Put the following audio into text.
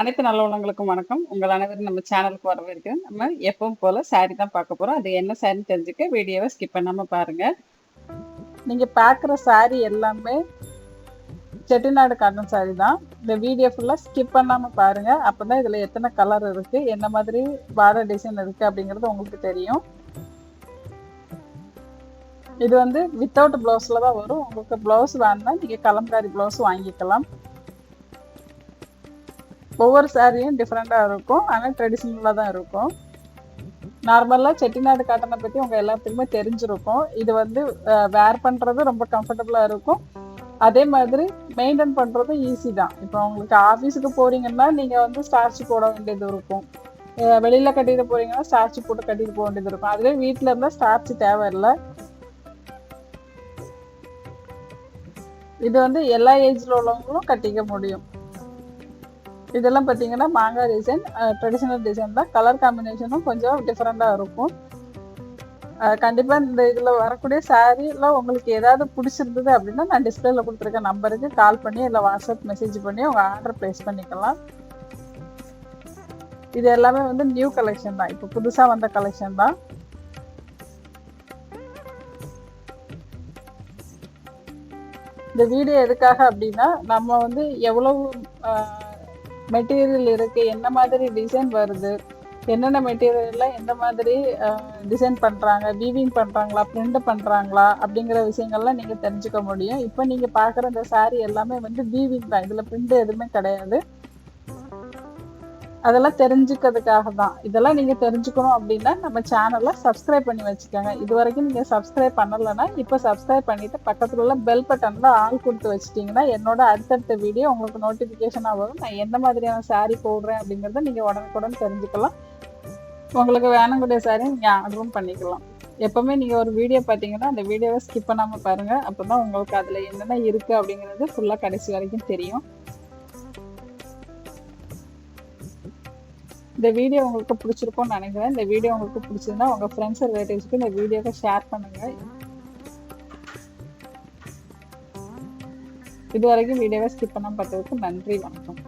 அனைத்து நல்ல உள்ளவங்களுக்கும் வணக்கம். உங்கள் அனைவரும் நம்ம சேனலுக்கு வரவேற்கிறேன். நம்ம எப்பவும் போல saree தான் பார்க்க போறோம். அது என்ன சாரின்னு தெரிஞ்சுக்க வீடியோவை ஸ்கிப் பண்ணாம பாருங்க. நீங்க பார்க்குற saree எல்லாமே செட்டிநாடு காட்டன் saree தான். இந்த வீடியோ ஃபுல்லாக ஸ்கிப் பண்ணாம பாருங்க. அப்பதான் இதுல எத்தனை கலர் இருக்கு என்ன மாதிரி பார்டர் டிசைன் இருக்கு அப்படிங்கிறது உங்களுக்கு தெரியும். இது வந்து வித்தவுட் ப்ளவுஸில் தான் வரும். உங்களுக்கு ப்ளவுஸ் வேணும்னா நீங்கள் கலம்காரி ப்ளவுஸ் வாங்கிக்கலாம். ஒவ்வொரு சாரியும் டிஃப்ரெண்ட்டாக இருக்கும். ஆனால் ட்ரெடிஷ்னலாக தான் இருக்கும். நார்மலாக செட்டிநாடு காட்டனை பற்றி உங்கள் எல்லாத்துக்குமே தெரிஞ்சிருக்கும். இது வந்து வேர் பண்ணுறது ரொம்ப கம்ஃபர்டபுளாக இருக்கும். அதே மாதிரி மெயின்டைன் பண்ணுறதும் ஈஸி தான். இப்போ உங்களுக்கு ஆஃபீஸுக்கு போகிறீங்கன்னா நீங்கள் வந்து ஸ்டார்ச் போட வேண்டியது இருக்கும். வெளியில் கட்டிட்டு போகிறீங்கன்னா ஸ்டார்ச் போட்டு கட்டிட்டு போக வேண்டியது இருக்கும். அதுவே வீட்டில் இருந்தால் ஸ்டார்ச் தேவையில்லை. இது வந்து எல்லா ஏஜில் உள்ளவங்களும் கட்டிக்க முடியும். இதெல்லாம் பார்த்தீங்கன்னா மாங்காய் டிசைன் ட்ரெடிஷ்னல் டிசைன் தான். கலர் காம்பினேஷனும் கொஞ்சம் டிஃப்ரெண்ட்டாக இருக்கும். கண்டிப்பாக இந்த இதில் வரக்கூடிய சாரீலாம் உங்களுக்கு ஏதாவது பிடிச்சிருந்தது அப்படின்னா நான் டிஸ்பிளேல கொடுத்துருக்க நம்பருக்கு கால் பண்ணி இல்லை வாட்ஸ்அப் மெசேஜ் பண்ணி உங்கள் ஆர்டர் ப்ளேஸ் பண்ணிக்கலாம். இது எல்லாமே வந்து நியூ கலெக்ஷன் தான். இப்போ புதுசாக வந்த கலெக்ஷன் தான். இந்த வீடியோ எதுக்காக அப்படின்னா நம்ம வந்து எவ்வளவு மெட்டீரியல் இருக்கு என்ன மாதிரி டிசைன் வருது என்னென்ன மெட்டீரியல்ல எந்த மாதிரி டிசைன் பண்றாங்க வீவிங் பண்றாங்களா பிரிண்ட் பண்றாங்களா அப்படிங்கிற விஷயங்கள்லாம் நீங்க தெரிஞ்சுக்க முடியும். இப்போ நீங்க பாக்குற இந்த சாரீ எல்லாமே வந்து வீவிங் தான். இதுல பிரிண்ட் எதுவுமே கிடையாது. அதெல்லாம் தெரிஞ்சுக்கிறதுக்காக தான் இதெல்லாம் நீங்க தெரிஞ்சுக்கணும் அப்படின்னா நம்ம சேனலை சப்ஸ்கிரைப் பண்ணி வச்சுக்கோங்க. இது வரைக்கும் நீங்க சப்ஸ்கிரைப் பண்ணலைன்னா இப்போ சப்ஸ்கிரைப் பண்ணிட்டு பக்கத்துல உள்ள பெல் பட்டன்ல ஆள் கொடுத்து வச்சிட்டீங்கன்னா என்னோட அடுத்தடுத்த வீடியோ உங்களுக்கு நோட்டிபிகேஷனா வரும். நான் எந்த மாதிரியான சாரீ போடுறேன் அப்படிங்கிறத நீங்க உடனுக்குடன் தெரிஞ்சுக்கலாம். உங்களுக்கு வேணுங்கூடிய சாரீ நீங்க ஆர்டரும் பண்ணிக்கலாம். எப்பவுமே நீங்க ஒரு வீடியோ பார்த்தீங்கன்னா அந்த வீடியோவை ஸ்கிப் பண்ணாம பாருங்க. அப்பதான் உங்களுக்கு அதுல என்னென்ன இருக்கு அப்படிங்கிறது ஃபுல்லா கடைசி வரைக்கும் தெரியும். இந்த வீடியோ உங்களுக்கு பிடிச்சிருக்கும்னு நினைக்கிறேன். இந்த வீடியோ உங்களுக்கு பிடிச்சிருந்தா உங்க ஃப்ரெண்ட்ஸ் ரிலேட்டிவ்ஸ்க்கு இந்த வீடியோவை ஷேர் பண்ணுங்க. இது வரைக்கும் வீடியோவை ஸ்கிப் பண்ண பார்த்ததுக்கு நன்றி வணக்கம்.